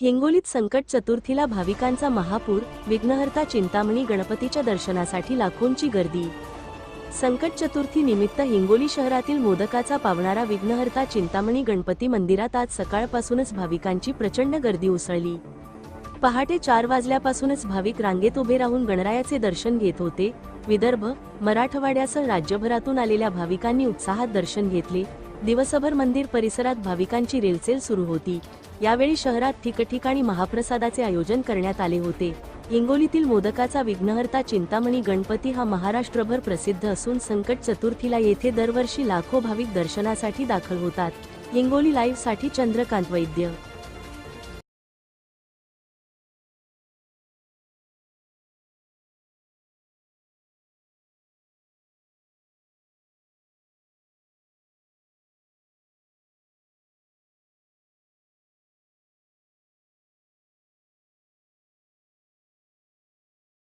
हिंगोलीत संकट चतुर्थीला भाविकांचा महापूर विघ्नहर्ता चिंतामणी गणपतीच्या दर्शनासाठी लाखोंची गर्दी. संकट चतुर्थी निमित्त हिंगोली शहरातील मोदकाचा पावणारा विघ्नहर्ता चिंतामणी गणपती मंदिरात आज सकाळपासूनच भाविकांची प्रचंड गर्दी उसळली. पहाटे चार वाजल्यापासूनच भाविक रांगेत उभे राहून गणरायाचे दर्शन घेत होते. विदर्भ मराठवाड्यासह राज्यभरातून आलेल्या भाविकांनी उत्साहात दर्शन घेतले. दिवसभर मंदिर परिसरात भाविकांची रेलचेल सुरू होती. यावेळी शहरात ठिकठिकाणी महाप्रसादाचे आयोजन करण्यात आले होते. हिंगोलीतील मोदकाचा विघ्नहर्ता चिंतामणी गणपती हा महाराष्ट्रभर प्रसिद्ध असून संकट चतुर्थीला येथे दरवर्षी लाखो भाविक दर्शनासाठी दाखल होतात. हिंगोली लाईव्हसाठी चंद्रकांत वैद्य